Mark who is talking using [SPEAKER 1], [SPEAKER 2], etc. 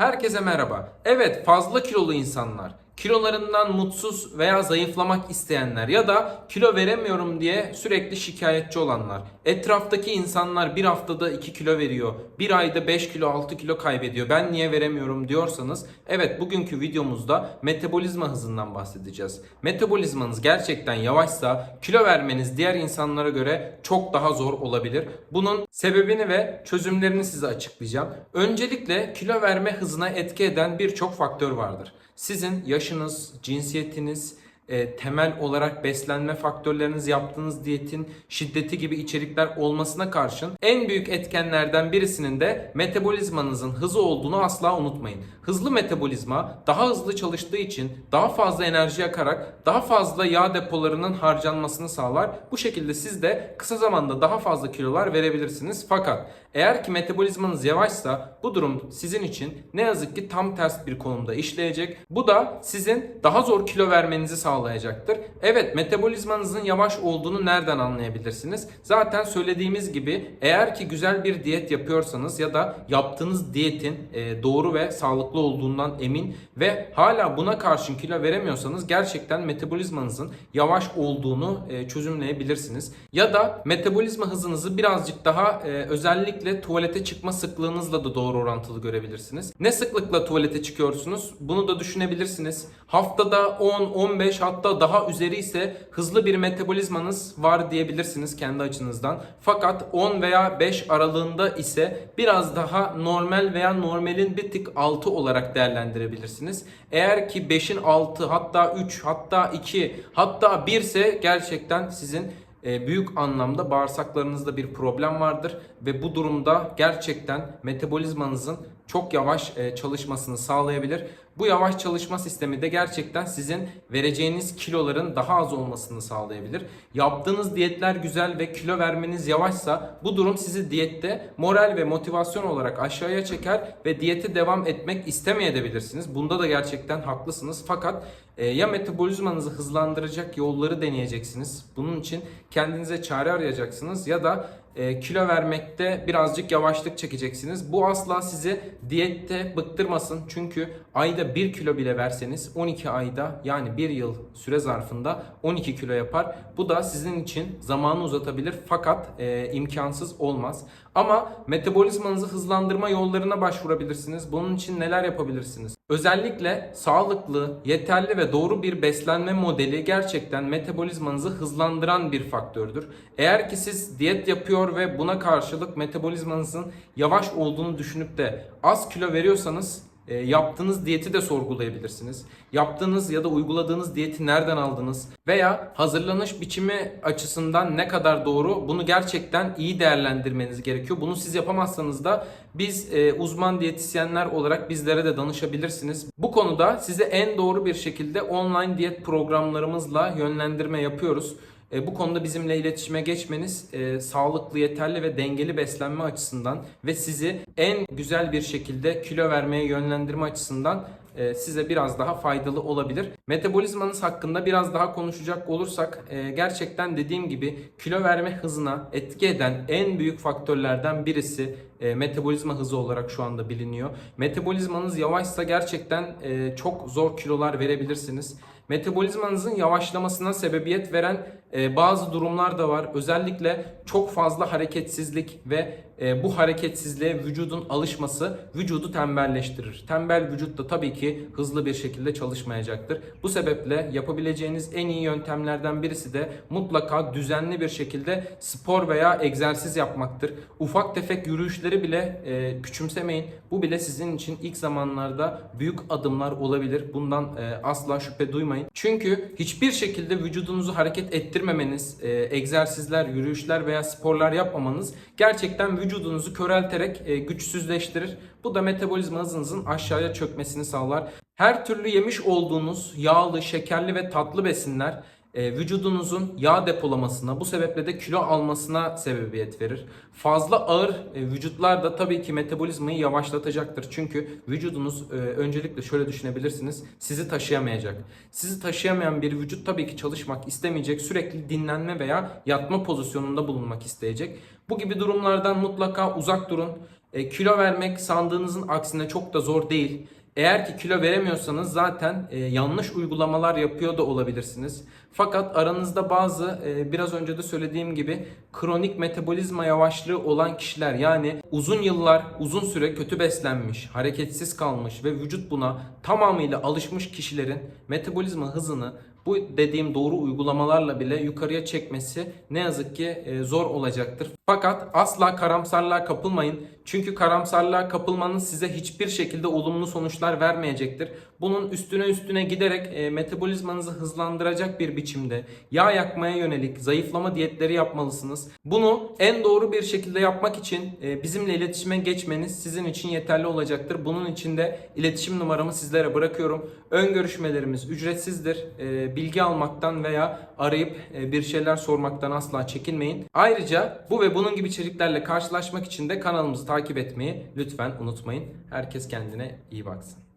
[SPEAKER 1] Herkese merhaba. Evet fazla kilolu insanlar, kilolarından mutsuz veya zayıflamak isteyenler ya da kilo veremiyorum diye sürekli şikayetçi olanlar. Etraftaki insanlar bir haftada 2 kilo veriyor, bir ayda 5 kilo 6 kilo kaybediyor. Ben niye veremiyorum diyorsanız evet bugünkü videomuzda metabolizma hızından bahsedeceğiz. Metabolizmanız gerçekten yavaşsa kilo vermeniz diğer insanlara göre çok daha zor olabilir. Bunun sebebini ve çözümlerini size açıklayacağım. Öncelikle kilo verme hızına etki eden birçok faktör vardır. Sizin yaşınız, cinsiyetiniz, e, temel olarak beslenme faktörleriniz, yaptığınız diyetin şiddeti gibi içerikler olmasına karşın en büyük etkenlerden birisinin de metabolizmanızın hızı olduğunu asla unutmayın. Hızlı metabolizma daha hızlı çalıştığı için daha fazla enerji yakarak daha fazla yağ depolarının harcanmasını sağlar. Bu şekilde siz de kısa zamanda daha fazla kilolar verebilirsiniz. Fakat eğer ki metabolizmanız yavaşsa bu durum sizin için ne yazık ki tam ters bir konumda işleyecek. Bu da sizin daha zor kilo vermenizi sağlayacaktır. Evet metabolizmanızın yavaş olduğunu nereden anlayabilirsiniz? Zaten söylediğimiz gibi eğer ki güzel bir diyet yapıyorsanız ya da yaptığınız diyetin e, doğru ve sağlıklı olduğundan emin ve hala buna karşın kilo veremiyorsanız gerçekten metabolizmanızın yavaş olduğunu e, çözümleyebilirsiniz. Ya da metabolizma hızınızı birazcık daha e, özellikle tuvalete çıkma sıklığınızla da doğru orantılı görebilirsiniz. Ne sıklıkla tuvalete çıkıyorsunuz? Bunu da düşünebilirsiniz. Haftada 10, 15 hatta daha üzeri ise hızlı bir metabolizmanız var diyebilirsiniz kendi açınızdan. Fakat 10 veya 5 aralığında ise biraz daha normal veya normalin bir tık altı olarak değerlendirebilirsiniz. Eğer ki 5'in altı hatta 3 hatta 2 hatta 1 ise gerçekten sizin e, büyük anlamda bağırsaklarınızda bir problem vardır ve bu durumda gerçekten metabolizmanızın çok yavaş e, çalışmasını sağlayabilir. Bu yavaş çalışma sistemi de gerçekten sizin vereceğiniz kiloların daha az olmasını sağlayabilir. Yaptığınız diyetler güzel ve kilo vermeniz yavaşsa bu durum sizi diyette moral ve motivasyon olarak aşağıya çeker ve diyete devam etmek istemeyebilirsiniz. Bunda da gerçekten haklısınız. Fakat e, ya metabolizmanızı hızlandıracak yolları deneyeceksiniz. Bunun için kendinize çare arayacaksınız ya da e, kilo vermekte birazcık yavaşlık çekeceksiniz. Bu asla sizi diyette bıktırmasın. Çünkü ayda 1 kilo bile verseniz 12 ayda yani 1 yıl süre zarfında 12 kilo yapar. Bu da sizin için zamanı uzatabilir fakat e, imkansız olmaz. Ama metabolizmanızı hızlandırma yollarına başvurabilirsiniz. Bunun için neler yapabilirsiniz? Özellikle sağlıklı, yeterli ve doğru bir beslenme modeli gerçekten metabolizmanızı hızlandıran bir faktördür. Eğer ki siz diyet yapıyor ve buna karşılık metabolizmanızın yavaş olduğunu düşünüp de az kilo veriyorsanız e, yaptığınız diyeti de sorgulayabilirsiniz. Yaptığınız ya da uyguladığınız diyeti nereden aldınız veya hazırlanış biçimi açısından ne kadar doğru bunu gerçekten iyi değerlendirmeniz gerekiyor. Bunu siz yapamazsanız da biz e, uzman diyetisyenler olarak bizlere de danışabilirsiniz. Bu konuda size en doğru bir şekilde online diyet programlarımızla yönlendirme yapıyoruz. E, bu konuda bizimle iletişime geçmeniz e, sağlıklı, yeterli ve dengeli beslenme açısından ve sizi en güzel bir şekilde kilo vermeye yönlendirme açısından e, size biraz daha faydalı olabilir. Metabolizmanız hakkında biraz daha konuşacak olursak e, gerçekten dediğim gibi kilo verme hızına etki eden en büyük faktörlerden birisi e, metabolizma hızı olarak şu anda biliniyor. Metabolizmanız yavaşsa gerçekten e, çok zor kilolar verebilirsiniz. Metabolizmanızın yavaşlamasına sebebiyet veren e, bazı durumlar da var. Özellikle çok fazla hareketsizlik ve e, bu hareketsizliğe vücudun alışması vücudu tembelleştirir. Tembel vücut da tabii ki hızlı bir şekilde çalışmayacaktır. Bu sebeple yapabileceğiniz en iyi yöntemlerden birisi de mutlaka düzenli bir şekilde spor veya egzersiz yapmaktır. Ufak tefek yürüyüşleri bile e, küçümsemeyin. Bu bile sizin için ilk zamanlarda büyük adımlar olabilir. Bundan e, asla şüphe duymayın. Çünkü hiçbir şekilde vücudunuzu hareket ettirmemeniz, e, egzersizler, yürüyüşler veya sporlar yapmamanız gerçekten vücudunuzu körelterek e, güçsüzleştirir. Bu da metabolizma hızınızın aşağıya çökmesini sağlar. Her türlü yemiş olduğunuz yağlı, şekerli ve tatlı besinler e, vücudunuzun yağ depolamasına bu sebeple de kilo almasına sebebiyet verir. Fazla ağır e, vücutlar da tabii ki metabolizmayı yavaşlatacaktır. Çünkü vücudunuz e, öncelikle şöyle düşünebilirsiniz sizi taşıyamayacak. Sizi taşıyamayan bir vücut tabii ki çalışmak istemeyecek. Sürekli dinlenme veya yatma pozisyonunda bulunmak isteyecek. Bu gibi durumlardan mutlaka uzak durun. E, kilo vermek sandığınızın aksine çok da zor değil. Eğer ki kilo veremiyorsanız zaten yanlış uygulamalar yapıyor da olabilirsiniz. Fakat aranızda bazı e, biraz önce de söylediğim gibi kronik metabolizma yavaşlığı olan kişiler yani uzun yıllar uzun süre kötü beslenmiş, hareketsiz kalmış ve vücut buna tamamıyla alışmış kişilerin metabolizma hızını bu dediğim doğru uygulamalarla bile yukarıya çekmesi ne yazık ki e, zor olacaktır. Fakat asla karamsarlığa kapılmayın. Çünkü karamsarlığa kapılmanız size hiçbir şekilde olumlu sonuçlar vermeyecektir. Bunun üstüne üstüne giderek e, metabolizmanızı hızlandıracak bir biçimde yağ yakmaya yönelik zayıflama diyetleri yapmalısınız. Bunu en doğru bir şekilde yapmak için e, bizimle iletişime geçmeniz sizin için yeterli olacaktır. Bunun için de iletişim numaramı sizlere bırakıyorum. Ön görüşmelerimiz ücretsizdir. E, bilgi almaktan veya arayıp e, bir şeyler sormaktan asla çekinmeyin. Ayrıca bu ve bunun gibi içeriklerle karşılaşmak için de kanalımızı takip etmeyi lütfen unutmayın. Herkes kendine iyi baksın.